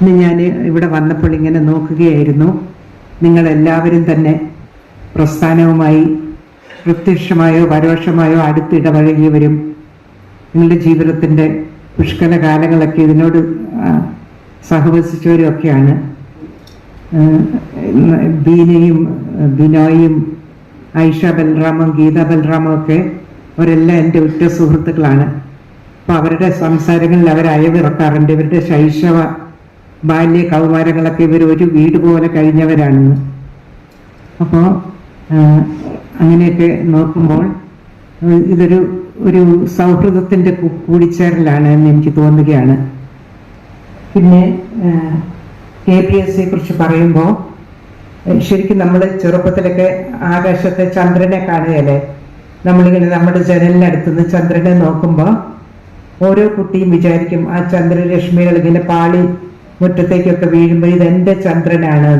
ഇന്ന് ഞാൻ ഇവിടെ വന്നപ്പോൾ ഇങ്ങനെ നോക്കുകയായിരുന്നു. നിങ്ങളെല്ലാവരും തന്നെ പ്രസ്ഥാനവുമായി പ്രത്യക്ഷമായോ പരോക്ഷമായോ അടുത്തിടപഴകിയവരും നിങ്ങളുടെ ജീവിതത്തിന്റെ പുഷ്കല കാലങ്ങളൊക്കെ ഇതിനോട് സഹവസിച്ചവരും ഒക്കെയാണ് ബീനയും ബിനോയും ഐഷ ബൽറാമും ഗീത ബൽറാമും ഒക്കെ അവരെല്ലാം എന്റെ ഉറ്റ സുഹൃത്തുക്കളാണ്. അപ്പോൾ അവരുടെ സംസാരങ്ങളിൽ അവർ അയവിറക്കാറുണ്ട് ഇവരുടെ ശൈശവ ബാല്യ കൗമാരങ്ങളൊക്കെ ഇവർ ഒരു വീട് പോലെ കഴിഞ്ഞവരാണെന്ന് അപ്പോൾ അങ്ങനെയൊക്കെ നോക്കുമ്പോൾ ഇതൊരു ഒരു സൗഹൃദത്തിന്റെ കൂടിച്ചേരലാണ് എന്ന് എനിക്ക് തോന്നുകയാണ്. പിന്നെ കെ പി എസ് സിയെ കുറിച്ച് പറയുമ്പോൾ ശരിക്കും നമ്മൾ ചെറുപ്പത്തിലൊക്കെ ആകാശത്തെ ചന്ദ്രനെ കാണുകയല്ലേ? നമ്മളിങ്ങനെ നമ്മുടെ ജനലിനടുത്തുനിന്ന് ചന്ദ്രനെ നോക്കുമ്പോൾ ഓരോ കുട്ടിയും വിചാരിക്കും ആ ചന്ദ്രരശ്മികൾ ഇങ്ങനെ പാളി മുറ്റത്തേക്കൊക്കെ വീഴുമ്പോൾ ഇതെന്റെ ചന്ദ്രനാണ്.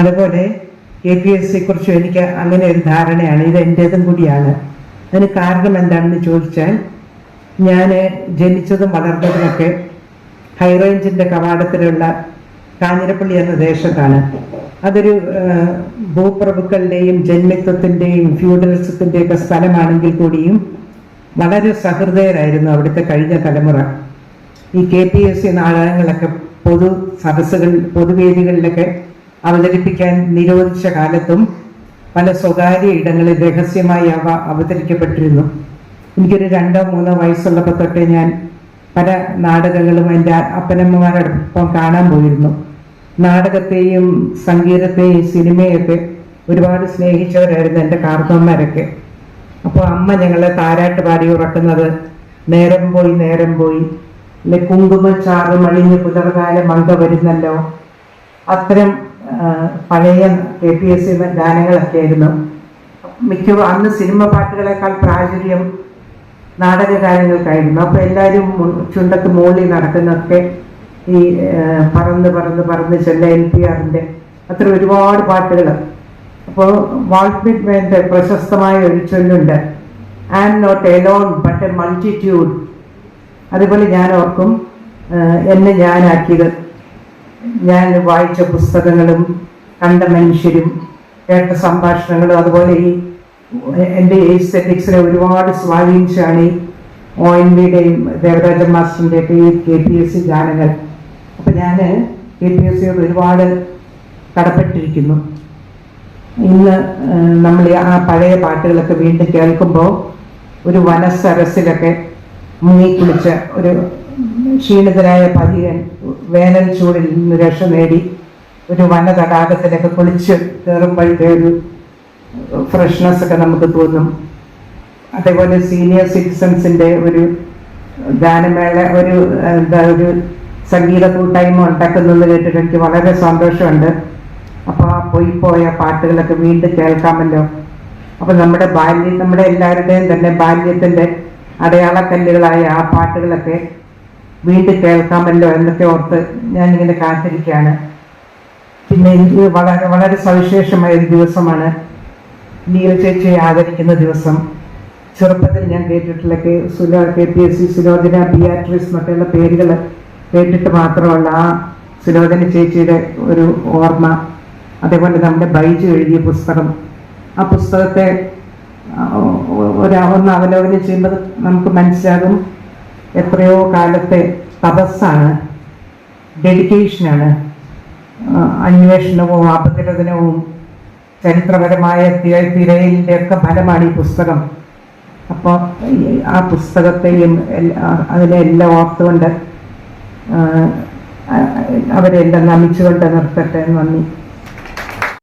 അതുപോലെ എ പി എസ് സിയെ കുറിച്ച് എനിക്ക് അങ്ങനെ ഒരു ധാരണയാണ്. ഇത് എന്റേതും കൂടിയാണ്. അതിന് കാരണം എന്താണെന്ന് ചോദിച്ചാൽ ഞാൻ ജനിച്ചതും വളർന്നതുമൊക്കെ ഹൈറേഞ്ചിന്റെ കവാടത്തിലുള്ള കാഞ്ഞിരപ്പള്ളി എന്ന ദേശത്താണ്. അതൊരു ഭൂപ്രഭുക്കളുടെയും ജന്മിത്വത്തിന്റെയും ഫ്യൂഡലിസത്തിന്റെയൊക്കെ സ്ഥലമാണെങ്കിൽ കൂടിയും വളരെ സഹൃദയരായിരുന്നു അവിടുത്തെ കഴിഞ്ഞ തലമുറ. ഈ കെ പി എസ് സി നാടകങ്ങളൊക്കെ പൊതു സദസ്സുകൾ പൊതുവേദികളിലൊക്കെ അവതരിപ്പിക്കാൻ നിരോധിച്ച കാലത്തും പല സ്വകാര്യ ഇടങ്ങളിൽ രഹസ്യമായി അവ അവതരിക്കപ്പെട്ടിരുന്നു. എനിക്കൊരു രണ്ടോ മൂന്നോ വയസ്സുള്ളപ്പോൾ തൊട്ടേ ഞാൻ പല നാടകങ്ങളും എന്റെ അപ്പനമ്മമാരോടൊപ്പം കാണാൻ പോയിരുന്നു. നാടകത്തെയും സംഗീതത്തെയും സിനിമയൊക്കെ ഒരുപാട് സ്നേഹിച്ചവരായിരുന്നു എന്റെ കാർത്തവന്മാരൊക്കെ. അപ്പോൾ അമ്മ ഞങ്ങളെ താരാട്ട് പാടി ഉറക്കുന്നത് നേരം പോയി നേരം പോയി അല്ലെ കുങ്കുമച്ചാറ് മണിഞ്ഞ് പുലർകാല മങ്ക വരുന്നല്ലോ. അത്തരം പഴയ കെ പി എസ് സി ഗാനങ്ങളൊക്കെ ആയിരുന്നു. മിക്ക അന്ന് സിനിമ പാട്ടുകളെക്കാൾ പ്രാചുര്യം നാടക ഗാനങ്ങൾക്കായിരുന്നു അപ്പൊ എല്ലാവരും ചുണ്ടത്ത് മുകളിൽ നടക്കുന്നൊക്കെ ഈ പറന്ന് പറന്ന് പറന്ന് ചെല്ല എൽ പി ആറിന്റെ അത്ര ഒരുപാട് പാട്ടുകൾ അപ്പോൾ വാൾട്ട്മിറ്റ്മേന്റെ പ്രശസ്തമായ ഒരു ചൊല്ലുണ്ട്. I am not alone but a multitude അതുപോലെ ഞാൻ ഓർക്കും എന്നെ ഞാനാക്കിയത്. ഞാൻ വായിച്ച പുസ്തകങ്ങളും കണ്ട മനുഷ്യരും കേട്ട സംഭാഷണങ്ങളും അതുപോലെ ഈ എന്റെ എസ്തെറ്റിക്സിനെ ഒരുപാട് സ്വാധീനിച്ചാണ് ഈ ഒ എൻ വിയുടെയും ദേവരാജൻ മാസ്റ്ററിന്റെയൊക്കെ ഈ കെ പി എസ് സി ഗാനങ്ങൾ. അപ്പം ഞാൻ കെ പി എസ് സിയോട് ഒരുപാട് കടപ്പെട്ടിരിക്കുന്നു. ഇന്ന് നമ്മൾ ആ പഴയ പാട്ടുകളൊക്കെ വീണ്ടും കേൾക്കുമ്പോൾ ഒരു വനസരസിലൊക്കെ മുങ്ങിക്കുളിച്ച ഒരു ക്ഷീണിതനായ പതിയൻ വേനൽ ചൂടിൽ നിന്ന് രക്ഷ നേടി ഒരു വന തടാകത്തിലൊക്കെ കുളിച്ച് കയറുമ്പോഴത്തെ ഒരു ഫ്രഷ്നെസ് ഒക്കെ നമുക്ക് തോന്നും. അതേപോലെ സീനിയർ സിറ്റിസൺസിന്റെ ഒരു ഗാനമേള ഒരു എന്താ ഒരു സംഗീത കൂട്ടായ്മ ഉണ്ടാക്കുന്നത് കേട്ടിട്ട് എനിക്ക് വളരെ സന്തോഷമുണ്ട്. അപ്പോൾ ആ പോയി പോയ പാട്ടുകളൊക്കെ വീണ്ടും കേൾക്കാമല്ലോ. അപ്പോൾ നമ്മുടെ ബാല്യം നമ്മുടെ എല്ലാവരുടെയും തന്നെ ബാല്യത്തിന്റെ അടയാളക്കല്ലുകളായ ആ പാട്ടുകളൊക്കെ വീണ്ടും കേൾക്കാമല്ലോ എന്നൊക്കെ ഓർത്ത് ഞാൻ ഇങ്ങനെ കാത്തിരിക്കുകയാണ്. പിന്നെ എനിക്ക് വളരെ വളരെ സവിശേഷമായ ഒരു ദിവസമാണ്. നീല ചേച്ചിയെ ആദരിക്കുന്ന ദിവസം. ചെറുപ്പത്തിൽ ഞാൻ കേട്ടിട്ടുള്ള K സുലോ K P S C Sulochana Beatrice എന്നൊക്കെയുള്ള പേരുകൾ കേട്ടിട്ട് മാത്രമല്ല ആ സുലോചന ചേച്ചിയുടെ ഒരു ഓർമ്മ. അതേപോലെ നമ്മുടെ ബൈജു എഴുതിയ പുസ്തകം. ആ പുസ്തകത്തെ ഒരു ഒന്ന് അവലോകനം ചെയ്യുമ്പോൾ നമുക്ക് മനസ്സിലാകും. എത്രയോ കാലത്തെ തപസ്സാണ് ഡെഡിക്കേഷനാണ് അന്വേഷണവും അപഗ്രഥനവും ചരിത്രപരമായ തിരയിലിന്റെ ഒക്കെ ഫലമാണ് ഈ പുസ്തകം. അപ്പോൾ ആ പുസ്തകത്തെയും അതിനെ എല്ലാം ഓർത്തുകൊണ്ട് അവരെല്ലാം നമിച്ചുകൊണ്ട് നിർത്തട്ടെ നന്ദി.